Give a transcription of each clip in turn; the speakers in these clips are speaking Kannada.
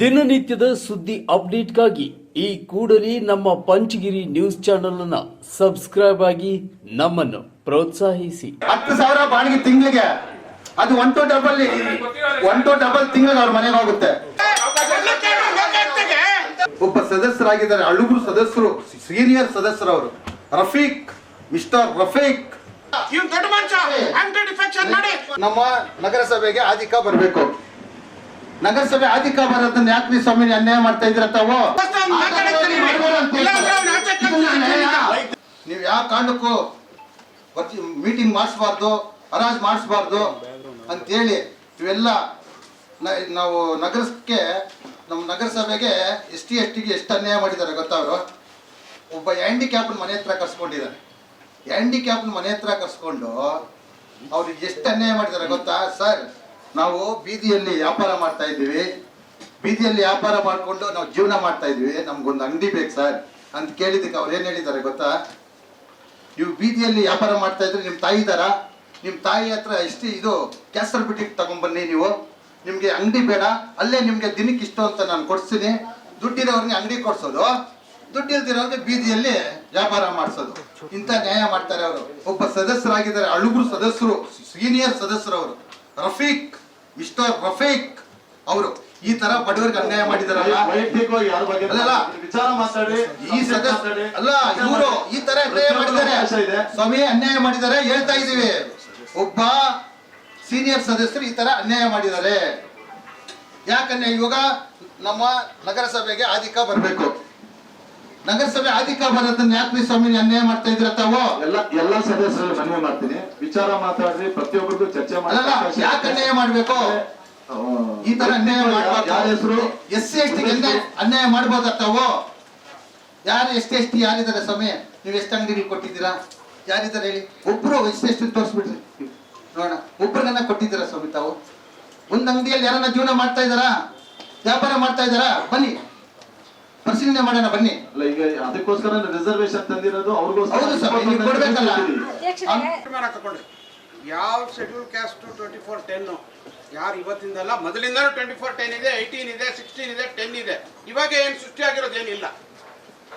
ದಿನನಿತ್ಯದ ಸುದ್ದಿ ಅಪ್ಡೇಟ್ಗಾಗಿ ಈ ಕೂಡಲೇ ನಮ್ಮ ಪಂಚಗಿರಿ ನ್ಯೂಸ್ ಚಾನೆಲ್ ಅನ್ನ ಸಬ್ಸ್ಕ್ರೈಬ್ ಆಗಿ ನಮ್ಮನ್ನು ಪ್ರೋತ್ಸಾಹಿಸಿ. ಹತ್ತು ಸಾವಿರ ಬಾಡಿಗೆ ತಿಂಗಳಿಗೆ. ಅದು one two double one two double ತಿಂಗಳಿಗೆ ಅವ್ರ ಮನೆಗೆ ಹೋಗುತ್ತೆ. ಒಬ್ಬ ಸದಸ್ಯರಾಗಿದ್ದಾರೆ ಅಳುಗುರು ಸದಸ್ಯರು ಸೀನಿಯರ್ ಸದಸ್ಯರು ಅವರು. ರಫೀಕ್ ಮಿಸ್ಟರ್ ರಫೀಕ್. ದೊಡ್ಡ ಮನುಷ್ಯ ಆಂಟಿ ಡಿಫೆಕ್ಷನ್ ಮಾಡಿ. ನಮ್ಮ ನಗರಸಭೆಗೆ ಆಧಿಕ ಬರಬೇಕು. ನಗರಸಭೆ ಅಧಿಕಾರ ಬರೋದನ್ನ ಯಾಕೆ ನೀವು ಸ್ವಾಮಿ ಅನ್ಯಾಯ ಮಾಡ್ತಾ ಇದ್ರ ತಾವು? ನೀವ್ ಯಾವ ಕಾರಣಕ್ಕೂ ಮೀಟಿಂಗ್ ಮಾಡಿಸ್ಬಾರ್ದು ಹರಾಜ್ ಮಾಡಿಸ್ಬಾರ್ದು ಅಂತೇಳಿ ಇವೆಲ್ಲ ನಾವು ನಗರಕ್ಕೆ ನಮ್ಮ ನಗರಸಭೆಗೆ ಎಸ್ ಟಿ ಎಸ್ ಟಿಗೆ ಎಷ್ಟು ಅನ್ಯಾಯ ಮಾಡಿದ್ದಾರೆ ಗೊತ್ತಾ ಅವರು? ಒಬ್ಬ ಹ್ಯಾಂಡಿಕ್ಯಾಪ್ನ ಮನೆ ಹತ್ರ ಕರ್ಸ್ಕೊಂಡಿದ್ದಾರೆ. ಹ್ಯಾಂಡಿಕ್ಯಾಪ್ನ ಮನೆ ಹತ್ರ ಕರ್ಸ್ಕೊಂಡು ಅವ್ರಿಗೆ ಎಷ್ಟು ಅನ್ಯಾಯ ಮಾಡಿದ್ದಾರೆ ಗೊತ್ತಾ? ಸರ್ ನಾವು ಬೀದಿಯಲ್ಲಿ ವ್ಯಾಪಾರ ಮಾಡ್ತಾ ಇದ್ದೀವಿ. ಬೀದಿಯಲ್ಲಿ ವ್ಯಾಪಾರ ಮಾಡಿಕೊಂಡು ನಾವು ಜೀವನ ಮಾಡ್ತಾ ಇದ್ದೀವಿ. ನಮ್ಗೊಂದು ಅಂಗಡಿ ಬೇಕು ಸರ್ ಅಂತ ಕೇಳಿದ್ದಕ್ಕೆ ಅವ್ರು ಏನು ಹೇಳಿದ್ದಾರೆ ಗೊತ್ತಾ? ನೀವು ಬೀದಿಯಲ್ಲಿ ವ್ಯಾಪಾರ ಮಾಡ್ತಾ ಇದ್ರೆ ನಿಮ್ಮ ತಾಯಿ ಇದ್ದಾರಾ? ನಿಮ್ಮ ತಾಯಿ ಹತ್ರ ಎಷ್ಟು ಇದು ಕ್ಯಾಸರ್ ಬಿಟ್ಟಿಗೆ ತಗೊಂಡ್ಬನ್ನಿ ನೀವು. ನಿಮಗೆ ಅಂಗಡಿ ಬೇಡ. ಅಲ್ಲೇ ನಿಮಗೆ ದಿನಕ್ಕೆ ಇಷ್ಟು ಅಂತ ನಾನು ಕೊಡ್ಸ್ತೀನಿ. ದುಡ್ಡಿರೋರ್ಗೆ ಅಂಗಡಿ ಕೊಡ್ಸೋದು. ದುಡ್ಡು ಇಲ್ದಿರೋರ್ಗೆ ಬೀದಿಯಲ್ಲಿ ವ್ಯಾಪಾರ ಮಾಡಿಸೋದು. ಇಂಥ ನ್ಯಾಯ ಮಾಡ್ತಾರೆ ಅವರು. ಒಬ್ಬ ಸದಸ್ಯರಾಗಿದ್ದಾರೆ. ಅಳುಗುರು ಸದಸ್ಯರು, ಸೀನಿಯರ್ ಸದಸ್ಯರವರು ರಫೀಕ್. ಮಿಸ್ಟರ್ ರಫೀಕ್ ಅವರು ಈ ತರ ಬಡವರಿಗೆ ಅನ್ಯಾಯ ಮಾಡಿದಾರಲ್ಲ? ವೈಯಕ್ತಿಕವಾಗಿ ಯಾರ ಬಗ್ಗೆ ಅಲ್ಲಲ್ಲ. ವಿಚಾರ ಮಾತಾಡಿ ಈ ಸದಸ್ಯ ಅಲ್ಲ ಇವರು ಈ ತರ ಅನ್ಯಾಯ ಮಾಡಿದ್ದಾರೆ ಸ್ವಾಮಿ ಅನ್ಯಾಯ ಮಾಡಿದ್ದಾರೆ ಹೇಳ್ತಾ ಇದೀವಿ ಒಬ್ಬ ಸೀನಿಯರ್ ಸದಸ್ಯರು ಈ ತರ ಅನ್ಯಾಯ ಮಾಡಿದ್ದಾರೆ ಯಾಕನ್ಯಾಯ ಇವಾಗ ನಮ್ಮ ನಗರಸಭೆಗೆ ಅಧಿಕ ಬರಬೇಕು. ನಗರಸಭೆ ಅಧಿಕ ಬರೋದನ್ನ ಯಾಕೆ ಸ್ವಾಮಿ ಅನ್ಯಾಯ ಮಾಡ್ತಾ ಇದ್ರ ತಾವು? ಎಲ್ಲ ಎಲ್ಲಾ ಸದಸ್ಯರು ಮನವಿ ಮಾಡ್ತೀನಿ. ವಿಚಾರ ಮಾತಾಡ್ರಿ ಪ್ರತಿಯೊಬ್ಬರಿಗೂ ಚರ್ಚೆ ಮಾಡಿ ಅಲ್ಲಲ್ಲ ಅವಕಾಶ ಇದೆ. ಯಾಕೆ ಅನ್ಯಾಯ ಮಾಡ್ಬೇಕು? ಈ ತರ ಅನ್ಯಾಯ ಯಾರ ಹೆಸರು? ಎಸ್ ಸಿ ಎಸ್ ಟಿ ಅನ್ಯಾಯ ಮಾಡ್ಬೋದ ತಾವು? ಯಾರು ಎಸ್ ಟಿ ಎಸ್ ಟಿ ಯಾರಿದ್ದಾರೆ ಸ್ವಾಮಿ? ನೀವು ಎಷ್ಟು ಅಂಗಡಿಗಳು ಕೊಟ್ಟಿದ್ದೀರಾ? ಯಾರಿದ್ದಾರೆ ಹೇಳಿ? ಒಬ್ರು ಎಸ್ ಟಿ ಎಸ್ ಟಿ ತೋರಿಸ್ಬಿಡ್ರಿ. ನೋಡೋಣ ಒಬ್ರಿಗನ್ನ ಕೊಟ್ಟಿದ್ದೀರಾ ಸ್ವಾಮಿ ತಾವು? ಒಂದ್ ಅಂಗಡಿಯಲ್ಲಿ ಯಾರನ್ನ ಜೀವನ ಮಾಡ್ತಾ ಇದ್ದಾರಾ? ವ್ಯಾಪಾರ ಮಾಡ್ತಾ ಇದ್ದಾರಾ? ಬನ್ನಿ. ಪರಿಶೀಲನೆ ಮಾಡೋಣ ಬನ್ನಿ. ಅಲ್ಲ ಈಗ ಅದಕ್ಕೋಸ್ಕರ ರಿಸರ್ವೇಶನ್ ತಂದಿರೋದು ಅವ್ರಿಗೋಸ್ಕರ ಯಾವ schedule caste twenty four ten ಯಾರು ಇವತ್ತಿಂದಲ್ಲ ಮೊದಲಿಂದಲೂ ಟ್ವೆಂಟಿ ಫೋರ್ ಟೆನ್ ಇದೆ ಏಯ್ಟೀನ್ ಇದೆ ಸಿಕ್ಸ್ಟೀನ್ ಇದೆ ಟೆನ್ ಇದೆ. ಇವಾಗ ಏನು ಸೃಷ್ಟಿಯಾಗಿರೋದು ಏನಿಲ್ಲ.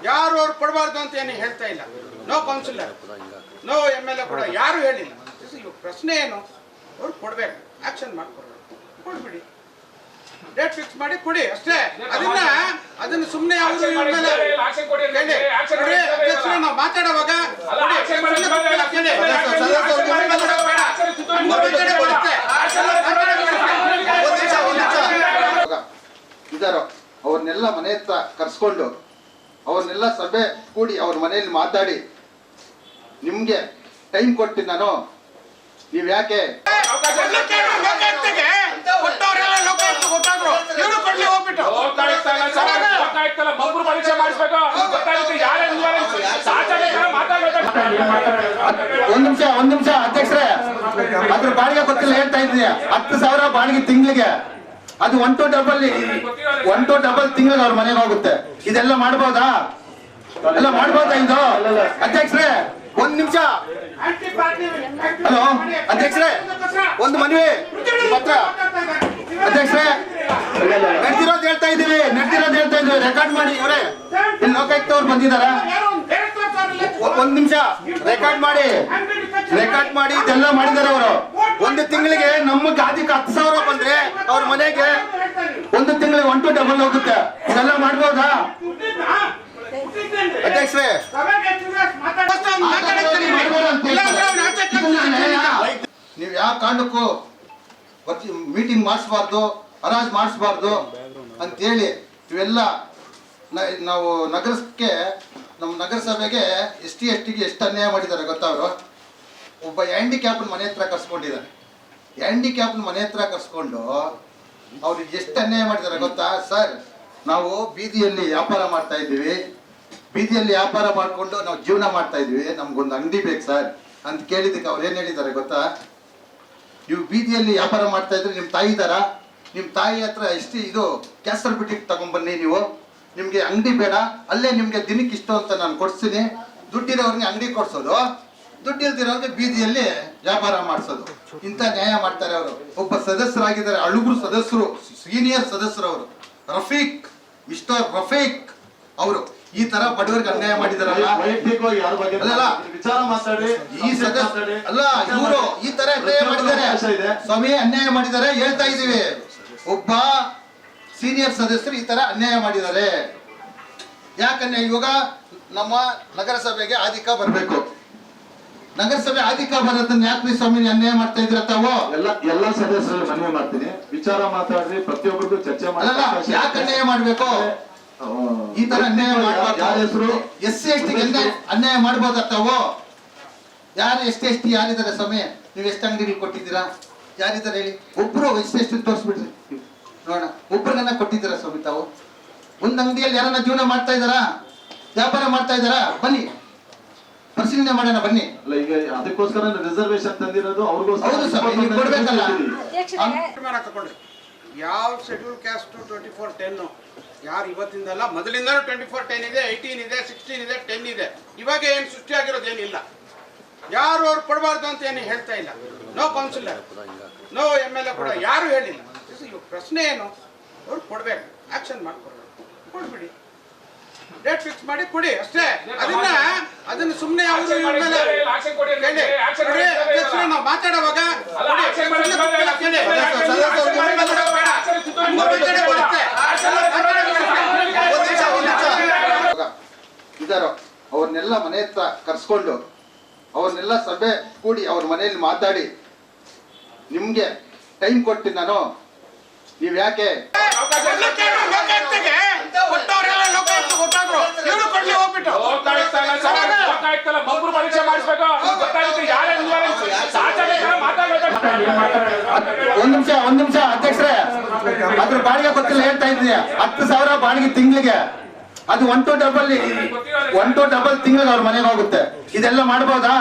ಯಾರು ಅವ್ರು ಕೊಡಬಾರ್ದು ಅಂತ ಏನು ಹೇಳ್ತಾ ಇಲ್ಲ. No councillor no M L A ಕೂಡ ಯಾರು ಹೇಳಿಲ್ಲ. ಪ್ರಶ್ನೆ ಏನು? ಅವ್ರು ಕೊಡ್ಬೇಕು. ಆಕ್ಷನ್ ಮಾಡ್ಕೊಡ್ಬೇಕು. ಕೊಡ್ಬಿಡಿ. ಡೇಟ್ ಫಿಕ್ಸ್ ಮಾಡಿ ಕೊಡಿ ಅಷ್ಟೇ. ಅದನ್ನ ಅದನ್ನ ಸುಮ್ಮನೆ ಅವರು ನಾವು ಮಾತಾಡುವಾಗ ಇದಾರೋ ಅವ್ರನ್ನೆಲ್ಲ ಮನೆ ಹತ್ರ ಕರ್ಸ್ಕೊಂಡು ಅವ್ರನ್ನೆಲ್ಲ ಸಭೆ ಕೂಡಿ ಅವ್ರ ಮನೆಯಲ್ಲಿ ಮಾತಾಡಿ ನಿಮ್ಗೆ ಟೈಮ್ ಕೊಟ್ಟಿ ನಾನು ನೀವ್ ಯಾಕೆ ಕೊಟ್ಟವ್ರು. ಇವ್ರು ಕೊಡ್ಲಿ ಹೋಗ್ಬಿಟ್ಟು. ಗೊತ್ತಾಗ್ತಲ್ಲ ಮಗುರು ಪರೀಕ್ಷೆ ಮಾಡಿಸ್ಬೇಕು. ಗೊತ್ತಾಗುತ್ತೆ ಮಾತಾಡ್ಬೇಕು. ಒಂದ್ ನಿಮಿಷ ಒಂದ್ ನಿಮಿಷ ಅಧ್ಯಕ್ಷರೇ. ಅದ್ರ ಬಾಡಿಗೆ ಗೊತ್ತಿಲ್ಲ ಹೇಳ್ತಾ ಇದ್ದೀನಿ. ಹತ್ತು ಸಾವಿರ ಬಾಡಿಗೆ ತಿಂಗಳಿಗೆ. ಅದು one two double one two double ತಿಂಗಳಿಗೆ ಅವ್ರ ಮನೆಗೆ ಹೋಗುತ್ತೆ. ಇದೆಲ್ಲ ಮಾಡ್ಬೋದಾ? ಎಲ್ಲ ಮಾಡ್ಬೋದಾ ಇದು? ಅಧ್ಯಕ್ಷರೇ ಒಂದ್ ನಿಮಿಷ. ಆಂಟಿ ಪಾರ್ಟಿ ಹಲೋ ಅಧ್ಯಕ್ಷರೇ ಒಂದು ಮನವಿ. ಅಧ್ಯಕ್ಷರೇ ನಡೆದಿರೋದು ಹೇಳ್ತಾ ಇದೀವಿ ನಡೆದಿರೋದು ಹೇಳ್ತಾ ಇದೀವಿ ರೆಕಾರ್ಡ್ ಮಾಡಿ ಇವರೇ. ಲೋಕಾಯುಕ್ತ ಅವ್ರು ಬಂದಿದಾರಾ ಒಂದು ನಿಮಿಷ ರೆಕಾರ್ಡ್ ಮಾಡಿ. ರೆಕಾರ್ಡ್ ಮಾಡಿ, ಇದೆಲ್ಲ ಮಾಡಿದಾರೆ ಅವರು. ಒಂದು ತಿಂಗಳಿಗೆ ನಮ್ಮ ಗಾದಿಗೆ ಹತ್ತು ಸಾವಿರ ಬಂದ್ರೆ ಅವ್ರ ಮನೆಗೆ ಒಂದು ತಿಂಗಳಿಗೆ ಒನ್ ಟು ಡಬಲ್ ಹೋಗುತ್ತೆ. ಇದೆಲ್ಲ ಮಾಡ್ಬೋದಾ? ಕಳ್ಸಿ. ನೀವು ಯಾವ ಕಾರಣಕ್ಕೂ ಮೀಟಿಂಗ್ ಮಾಡಿಸ್ಬಾರ್ದು. ಹರಾಜ್ ಮಾಡಿಸ್ಬಾರ್ದು ಅಂತೇಳಿ ಇವೆಲ್ಲ ನಾವು ನಗರಕ್ಕೆ, ನಮ್ಮ ನಗರಸಭೆಗೆ ಎಸ್ ಟಿ, ಎಸ್ ಟಿಗೆ ಎಷ್ಟು ಅನ್ಯಾಯ ಮಾಡಿದ್ದಾರೆ ಗೊತ್ತಾ ಅವರು? ಒಬ್ಬ ಹ್ಯಾಂಡಿಕ್ಯಾಪ್ನ ಮನೆ ಹತ್ರ ಕರ್ಸ್ಕೊಂಡಿದ್ದಾರೆ. ಹ್ಯಾಂಡಿಕ್ಯಾಪ್ನ ಮನೆ ಹತ್ರ ಕರ್ಸ್ಕೊಂಡು ಅವ್ರಿಗೆ ಎಷ್ಟು ಅನ್ಯಾಯ ಮಾಡಿದ್ದಾರೆ ಗೊತ್ತಾ? ಸರ್, ನಾವು ಬೀದಿಯಲ್ಲಿ ವ್ಯಾಪಾರ ಮಾಡ್ತಾ ಇದ್ದೀವಿ. ಬೀದಿಯಲ್ಲಿ ವ್ಯಾಪಾರ ಮಾಡಿಕೊಂಡು ನಾವು ಜೀವನ ಮಾಡ್ತಾ ಇದ್ದೀವಿ. ನಮ್ಗೊಂದು ಅಂಗಡಿ ಬೇಕು ಸರ್ ಅಂತ ಕೇಳಿದ್ದಕ್ಕೆ ಅವ್ರು ಏನು ಹೇಳಿದ್ದಾರೆ ಗೊತ್ತಾ? ನೀವು ಬೀದಿಯಲ್ಲಿ ವ್ಯಾಪಾರ ಮಾಡ್ತಾ ಇದ್ರೆ ನಿಮ್ಮ ತಾಯಿ ಇದ್ದಾರಾ? ನಿಮ್ಮ ತಾಯಿ ಹತ್ರ ಎಷ್ಟು ಇದು ಕ್ಯಾಸ್ಟರ್ ಬಿಟ್ಟಿಗೆ ತಗೊಂಬನ್ನಿ ನೀವು. ನಿಮಗೆ ಅಂಗಡಿ ಬೇಡ ಅಲ್ಲೇ ನಿಮಗೆ ದಿನಕ್ಕೆ ಇಷ್ಟು ಅಂತ ನಾನು ಕೊಡಿಸ್ತೀನಿ. ದುಡ್ಡಿರೋರಿಗೆ ಅಂಗಡಿ ಕೊಡ್ಸೋದು ದುಡ್ಡು ಇಲ್ದಿರೋರಿಗೆ ಬೀದಿಯಲ್ಲಿ ವ್ಯಾಪಾರ ಮಾಡಿಸೋದು. ಇಂಥ ನ್ಯಾಯ ಮಾಡ್ತಾರೆ ಅವರು. ಒಬ್ಬ ಸದಸ್ಯರಾಗಿದ್ದಾರೆ ಅಳುಗುರು ಸದಸ್ಯರು ಸೀನಿಯರ್ ಸದಸ್ಯರು ಅವರು. ರಫೀಕ್ ಮಿಸ್ಟರ್ ರಫೀಕ್ ಅವರು. ಈ ತರ ಬಡವರಿಗೆ ಅನ್ಯಾಯ ಮಾಡಿದಾರಲ್ಲ. ಈ ಸದಸ್ಯ ಅಲ್ಲ ಇವರು ಈ ತರ ಅನ್ಯಾಯ ಮಾಡಿದ್ದಾರೆ. ಸ್ವಾಮಿ ಅನ್ಯಾಯ ಮಾಡಿದ್ದಾರೆ ಹೇಳ್ತಾ ಇದೀವಿ ಒಬ್ಬ ಸೀನಿಯರ್ ಸದಸ್ಯರು ಈ ತರ ಅನ್ಯಾಯ ಮಾಡಿದ್ದಾರೆ. ಯಾಕನ್ಯಾಯ ಇವಾಗ ನಮ್ಮ ನಗರಸಭೆಗೆ ಆದಿಕ ಬರಬೇಕು. ನಗರಸಭೆ ಆಧಿಕ ಬರೋದನ್ನ ಯಾಕೆ ಸ್ವಾಮಿ ಅನ್ಯಾಯ ಮಾಡ್ತಾ ಇದ್ರ ತಾವು? ಎಲ್ಲ ಎಲ್ಲ ಸದಸ್ಯರು ಮನವಿ ಮಾಡ್ತೀನಿ. ವಿಚಾರ ಮಾತಾಡ್ರಿ ಪ್ರತಿಯೊಬ್ಬರಿಗೂ ಚರ್ಚೆ ಮಾಡಿ ಯಾಕೆ ಅನ್ಯಾಯ ಮಾಡ್ಬೇಕು? ಈ ತರ ಅನ್ಯಾಯ ಯಾರ ಹೆಸರು? ಎಸ್ ಸಿ ಎಸ್ ಅನ್ಯಾಯ ಮಾಡ್ಬೋದ ತಾವು? ಯಾರು ಎಸ್ ಟಿ ಎಸ್ ಟಿ ಯಾರಿದ್ದಾರೆ ಸ್ವಾಮಿ? ನೀವು ಎಷ್ಟು ಅಂಗಡಿಗಳು ಕೊಟ್ಟಿದ್ದೀರಾ? ಯಾರಿದ್ದಾರೆ ಹೇಳಿ? ಒಬ್ರು ವೈಶಿಷ್ಟ್ಯ ಟಿ ಎಸ್ ಟಿ ತೋರಿಸ್ಬಿಡ್ರಿ. ನೋಡೋಣ. ಒಬ್ರಿಗನ್ನ ಕೊಟ್ಟಿದ್ದೀರಾ ಸ್ವಾಮಿ ತಾವು? ಒಂದ್ ಅಂಗಡಿಯಲ್ಲಿ ಯಾರನ್ನ ಜೀವನ ಮಾಡ್ತಾ ಇದ್ದಾರಾ? ವ್ಯಾಪಾರ ಮಾಡ್ತಾ ಇದ್ದಾರಾ? ಬನ್ನಿ. ಪರಿಶೀಲನೆ ಮಾಡೋಣ ಬನ್ನಿ. ಅಲ್ಲ ಈಗ ಅದಕ್ಕೋಸ್ಕರ ರಿಸರ್ವೇಶನ್ ತಂದಿರೋದು ಅವ್ರಿಗೋಸ್ಕರ ಯಾವ schedule caste twenty four ten ಯಾರು ಇವತ್ತಿಂದಲ್ಲ? ಮೊದಲಿಂದಲೂ ಟ್ವೆಂಟಿ ಫೋರ್ ಟೆನ್ ಇದೆ ಏಯ್ಟೀನ್ ಇದೆ ಸಿಕ್ಸ್ಟೀನ್ ಇದೆ ಟೆನ್ ಇದೆ. ಇವಾಗ ಏನು ಸೃಷ್ಟಿ ಏನಿಲ್ಲ. ಯಾರು ಅವ್ರು ಕೊಡಬಾರ್ದು ಅಂತ ಏನು ಹೇಳ್ತಾ ಇಲ್ಲ. No councillor no M L A ಕೂಡ ಯಾರು ಹೇಳಿಲ್ಲ. ಪ್ರಶ್ನೆ ಏನು? ಅವ್ರು ಕೊಡ್ಬೇಕು. ಆಕ್ಷನ್ ಮಾಡ್ಕೊಡ್ಬೇಕು. ಕೊಡ್ಬಿಡಿ. ಡೇಟ್ ಫಿಕ್ಸ್ ಮಾಡಿ ಕೊಡಿ ಅಷ್ಟೇ. ಅದನ್ನ ಅದನ್ನ ಸುಮ್ಮನೆ ಅವರು ಅಧ್ಯಕ್ಷರೇ. ನಾವು ಮಾತಾಡುವಾಗ. ಇದಾರೋ ಅವ್ರನ್ನೆಲ್ಲ ಮನೆ ಹತ್ರ ಕರ್ಸ್ಕೊಂಡು ಅವ್ರನ್ನೆಲ್ಲ ಸಭೆ ಕೂಡಿ ಅವ್ರ ಮನೆಯಲ್ಲಿ ಮಾತಾಡಿ. ನಿಮ್ಗೆ ಟೈಮ್ ಕೊಡ್ತೀನಿ ನಾನು ನೀವ್ ಯಾಕೆ? ಒಂದ್ ನಿಮಿಷ ಒಂದ್ ನಿಮಿಷ, ಅಧ್ಯಕ್ಷರೇ. ಅದ್ರ ಬಾಡಿಗೆ ಗೊತ್ತಿಲ್ಲ, ಹೇಳ್ತಾ ಇದ್ದೀನಿ. ಹತ್ತು ಸಾವಿರ ಬಾಡಿಗೆ ತಿಂಗಳಿಗೆ. ಅದು one two double one two double ತಿಂಗಳಿಗೆ ಅವ್ರ ಮನೆಗೆ ಹೋಗುತ್ತೆ. ಇದೆಲ್ಲ ಮಾಡ್ಬೋದಾ?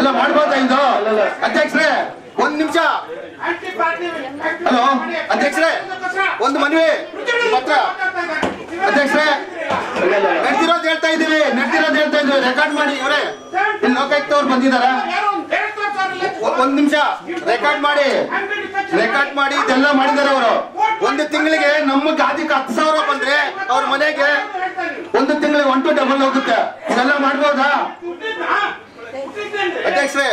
ಎಲ್ಲ ಮಾಡ್ಬೋದಾ ಇದು? ಅಧ್ಯಕ್ಷರೇ, ಒಂದ್ ನಿಮಿಷ. ಹಲೋ, ಅಧ್ಯಕ್ಷರೇ, ಒಂದು ಮನವಿ. ಪತ್ರ ಅಧ್ಯಕ್ಷರೇ, ನಡೆದಿರೋದು ಹೇಳ್ತಾ ಇದೀವಿ ನಡೆದಿರೋದು ಹೇಳ್ತಾ ಇದೀವಿ ರೆಕಾರ್ಡ್ ಮಾಡಿ ಇವರೇ. ಇಲ್ಲಿ ಲೋಕಾಯುಕ್ತ ಅವ್ರು ಬಂದಿದಾರ. ಒಂದ್ ನಿಮಿಷ. ರೆಕಾರ್ಡ್ ಮಾಡಿ. ರೆಕಾರ್ಡ್ ಮಾಡಿ ಇದೆಲ್ಲ ಮಾಡಿದಾರೆ ಅವರು. ಒಂದು ತಿಂಗಳಿಗೆ ನಮ್ಮ ಗಾದಿಗೆ ಹತ್ತು ಸಾವಿರ ಬಂದ್ರೆ ಅವ್ರ ಮನೆಗೆ ಒಂದು ಡಬಲ್ ಹೋಗುತ್ತೆ. ಇದೆಲ್ಲ ಮಾಡ್ಬೋದಾ? ಅಧ್ಯಕ್ಷರೇ